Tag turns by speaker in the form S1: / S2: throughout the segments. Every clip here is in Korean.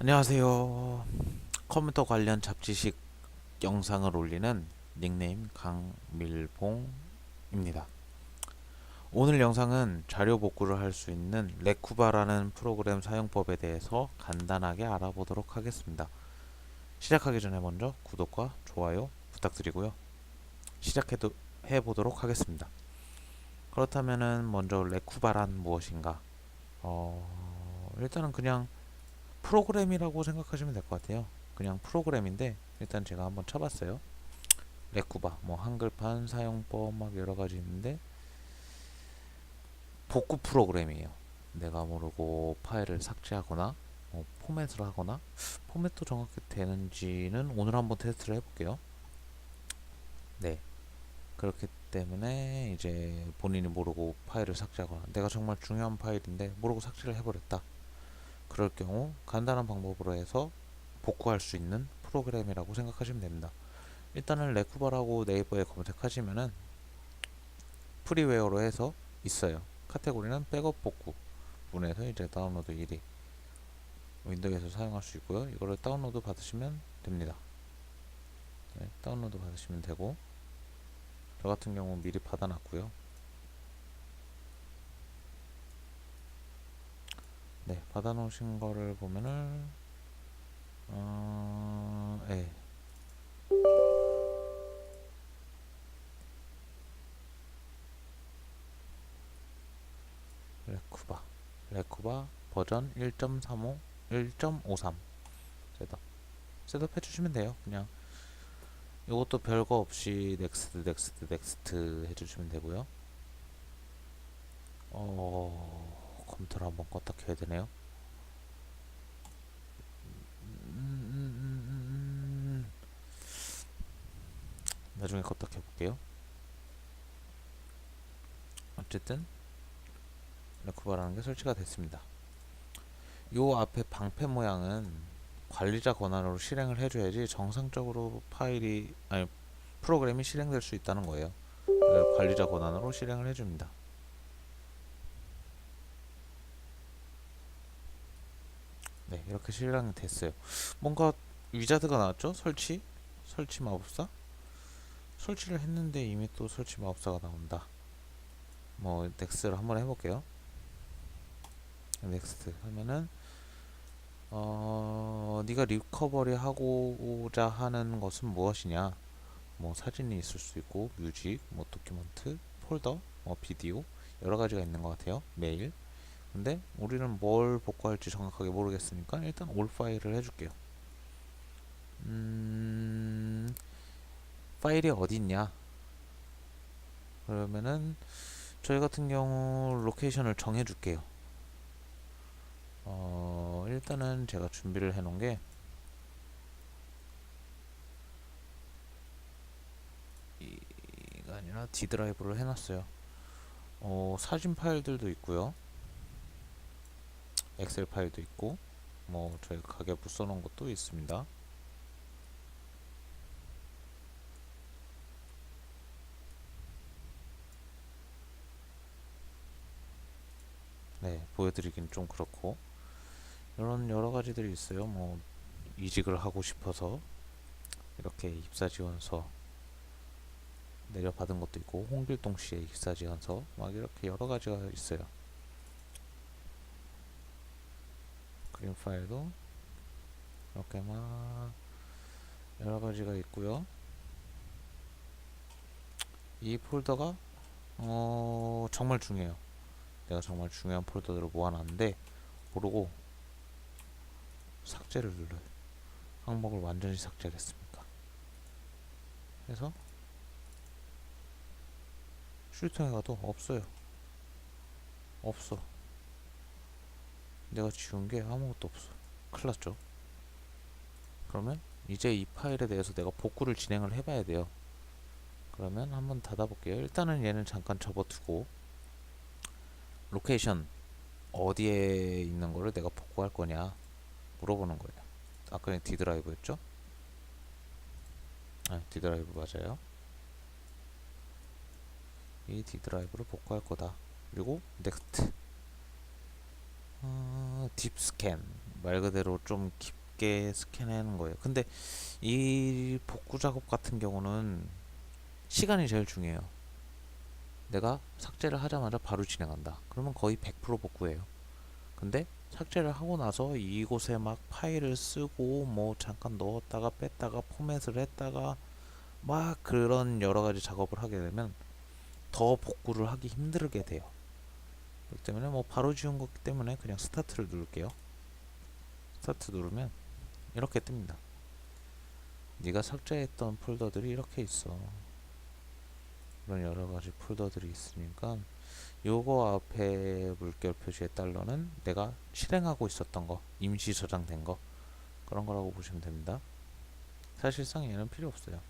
S1: 안녕하세요. 컴퓨터 관련 잡지식 영상을 올리는 닉네임 강밀봉입니다. 오늘 영상은 자료 복구를 할 수 있는 레쿠바라는 프로그램 사용법에 대해서 간단하게 알아보도록 하겠습니다. 시작하기 전에 먼저 구독과 좋아요 부탁드리고요. 시작해도 해보도록 하겠습니다. 그렇다면은 먼저 레쿠바란 무엇인가? 어, 일단은 그냥 프로그램이라고 생각하시면 될 것 같아요. 그냥 프로그램인데 일단 제가 한번 쳐봤어요. 레쿠바 뭐 한글판 사용법 막 여러 가지 있는데 복구 프로그램이에요. 내가 모르고 파일을 삭제하거나 뭐 포맷을 하거나 포맷도 정확히 되는지는 오늘 한번 테스트를 해볼게요. 네. 그렇기 때문에 이제 본인이 모르고 파일을 삭제하거나 내가 정말 중요한 파일인데 모르고 삭제를 해버렸다. 그럴 경우 간단한 방법으로 해서 복구할 수 있는 프로그램이라고 생각하시면 됩니다. 일단은 레쿠바라고 네이버에 검색하시면은 프리웨어로 해서 있어요. 카테고리는 백업 복구 분에서 이제 다운로드 1위 윈도우에서 사용할 수 있고요. 이거를 다운로드 받으시면 됩니다. 네, 다운로드 받으시면 되고 저 같은 경우 미리 받아놨고요. 네, 받아놓으신 거를 보면은 어, 예. 레쿠바, 레쿠바 버전 1.35, 1.53 셋업, 셋업 해주시면 돼요. 그냥 이것도 별거 없이 넥스트, 넥스트, 넥스트 해주시면 되고요. 어, 컴퓨터를 한번 껐다 켜야 되네요. 나중에 껐다 켜볼게요. 어쨌든 레쿠바라는 게 설치가 됐습니다. 요 앞에 방패 모양은 관리자 권한으로 실행을 해줘야지 정상적으로 파일이 아니 프로그램이 실행될 수 있다는 거예요. 관리자 권한으로 실행을 해줍니다. 네, 이렇게 실행이 됐어요. 뭔가 위자드가 나왔죠? 설치? 설치 마법사? 설치를 했는데 이미 또 설치 마법사가 나온다. 뭐 넥스트를 한번 해볼게요. 넥스트 하면은 어 네가 리커버리 하고자 하는 것은 무엇이냐? 뭐 사진이 있을 수 있고 뮤직, 뭐 도큐먼트, 폴더, 뭐 비디오 여러 가지가 있는 것 같아요. 메일. 근데 우리는 뭘 복구할지 정확하게 모르겠으니까 일단 올 파일을 해줄게요. 음, 파일이 어디 있냐? 그러면은 저희 같은 경우 로케이션을 정해줄게요. 어, 일단은 제가 준비를 해놓은 게 이가 아니라 D 드라이브를 해놨어요. 어, 사진 파일들도 있고요. 엑셀 파일도 있고 뭐 저희 가계부 써놓은 것도 있습니다. 네, 보여드리긴 좀 그렇고 이런 여러 가지들이 있어요. 뭐 이직을 하고 싶어서 이렇게 입사 지원서 내려받은 것도 있고 홍길동 씨의 입사 지원서 막 이렇게 여러 가지가 있어요. 그림 파일도 이렇게 막 여러 가지가 있고요. 이 폴더가 어 정말 중요해요. 내가 정말 중요한 폴더들을 모아놨는데 모르고 삭제를 눌러요. 항목을 완전히 삭제하겠습니까? 그래서 슈팅에 가도 없어요. 없어. 내가 지운 게 아무것도 없어. 큰일 났죠. 그러면 이제 이 파일에 대해서 내가 복구를 진행을 해봐야 돼요. 그러면 한번 닫아볼게요. 일단은 얘는 잠깐 접어두고 로케이션 어디에 있는 거를 내가 복구할 거냐 물어보는 거예요. 아까 D 드라이브였죠? 아, D 드라이브 맞아요. 이 D 드라이브를 복구할 거다. 그리고 넥스트. 어, 딥 스캔 말 그대로 좀 깊게 스캔하는 거예요. 근데 이 복구 작업 같은 경우는 시간이 제일 중요해요. 내가 삭제를 하자마자 바로 진행한다. 그러면 거의 100% 복구예요. 근데 삭제를 하고 나서 이곳에 막 파일을 쓰고 뭐 잠깐 넣었다가 뺐다가 포맷을 했다가 막 그런 여러 가지 작업을 하게 되면 더 복구를 하기 힘들게 돼요. 그렇기 때문에 뭐 바로 지운 거기 때문에 그냥 스타트를 누를게요. 스타트 누르면 이렇게 뜹니다. 네가 삭제했던 폴더들이 이렇게 있어. 이런 여러 가지 폴더들이 있으니까 요거 앞에 물결 표시의 달러는 내가 실행하고 있었던 거, 임시 저장된 거 그런 거라고 보시면 됩니다. 사실상 얘는 필요 없어요.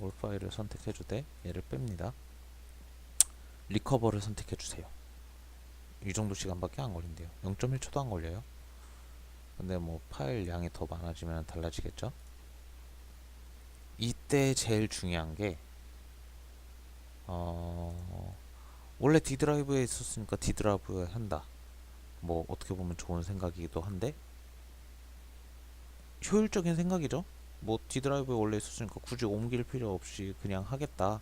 S1: 올 파일을 선택해 주되 얘를 뺍니다. 리커버를 선택해 주세요. 이 정도 시간밖에 안 걸린대요. 0.1초도 안 걸려요. 근데 뭐 파일 양이 더 많아지면 달라지겠죠? 이때 제일 중요한 게 어, 원래 D 드라이브에 있었으니까 D 드라이브에 한다. 뭐 어떻게 보면 좋은 생각이기도 한데 효율적인 생각이죠. 뭐 D 드라이브에 원래 있었으니까 굳이 옮길 필요 없이 그냥 하겠다.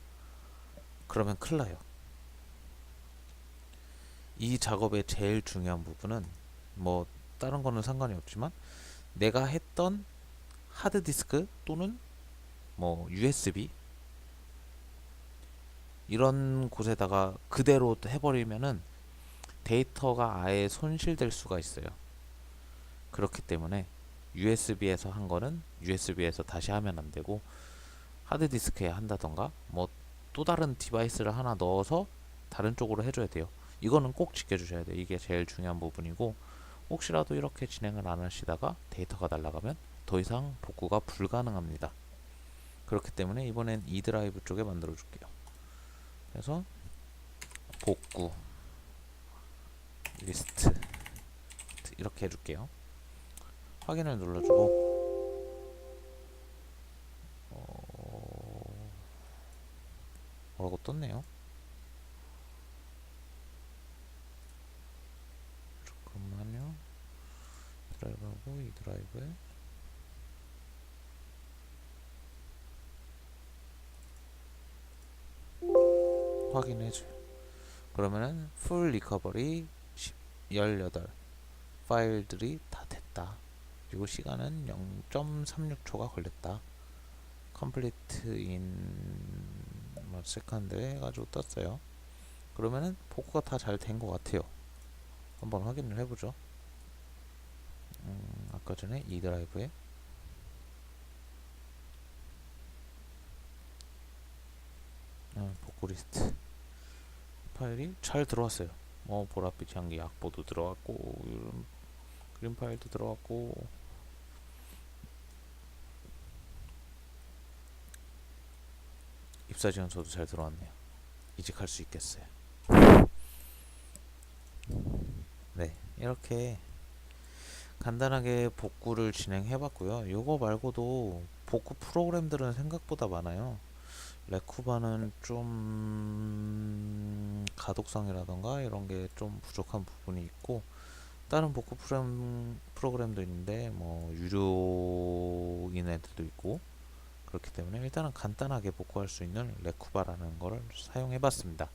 S1: 그러면 큰일 나요. 이 작업의 제일 중요한 부분은 뭐 다른 거는 상관이 없지만 내가 했던 하드 디스크 또는 뭐 USB 이런 곳에다가 그대로 해버리면은 데이터가 아예 손실될 수가 있어요. 그렇기 때문에 USB에서 한 거는 USB에서 다시 하면 안 되고 하드 디스크에 한다던가 뭐 또 다른 디바이스를 하나 넣어서 다른 쪽으로 해줘야 돼요. 이거는 꼭 지켜주셔야 돼요. 이게 제일 중요한 부분이고 혹시라도 이렇게 진행을 안 하시다가 데이터가 날아가면 더 이상 복구가 불가능합니다. 그렇기 때문에 이번엔 이 드라이브 쪽에 만들어 줄게요. 그래서 복구 리스트 이렇게 해줄게요. 확인을 눌러주고 어... 뭐라고 떴네요. 드라이브하고 이 드라이브에 확인해줘요. 그러면은 풀 리커버리 18 파일들이 다 됐다. 그리고 시간은 0.36초가 걸렸다. 컴플리트 인뭐 세컨드 해가지고 떴어요. 그러면은 복구가 다 잘 된 것 같아요. 한번 확인을 해보죠. 음, 아까 전에 이 드라이브에 어, 복구 리스트 파일이 잘 들어왔어요. 뭐 보랏빛 향기 악보도 들어왔고 이런 그림 파일도 들어왔고 입사 지원서도 잘 들어왔네요. 이직할 수 있겠어요. 네, 이렇게 간단하게 복구를 진행해 봤고요. 요거 말고도 복구 프로그램들은 생각보다 많아요. 레쿠바는 좀 가독성이라던가 이런 게 좀 부족한 부분이 있고 다른 복구 프로그램, 프로그램도 있는데 뭐 유료인 애들도 있고 그렇기 때문에 일단은 간단하게 복구할 수 있는 레쿠바라는 거를 사용해 봤습니다.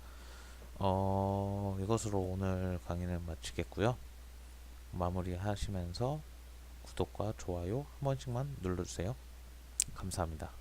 S1: 어, 이것으로 오늘 강의는 마치겠고요. 마무리 하시면서 구독과 좋아요 한 번씩만 눌러주세요. 감사합니다.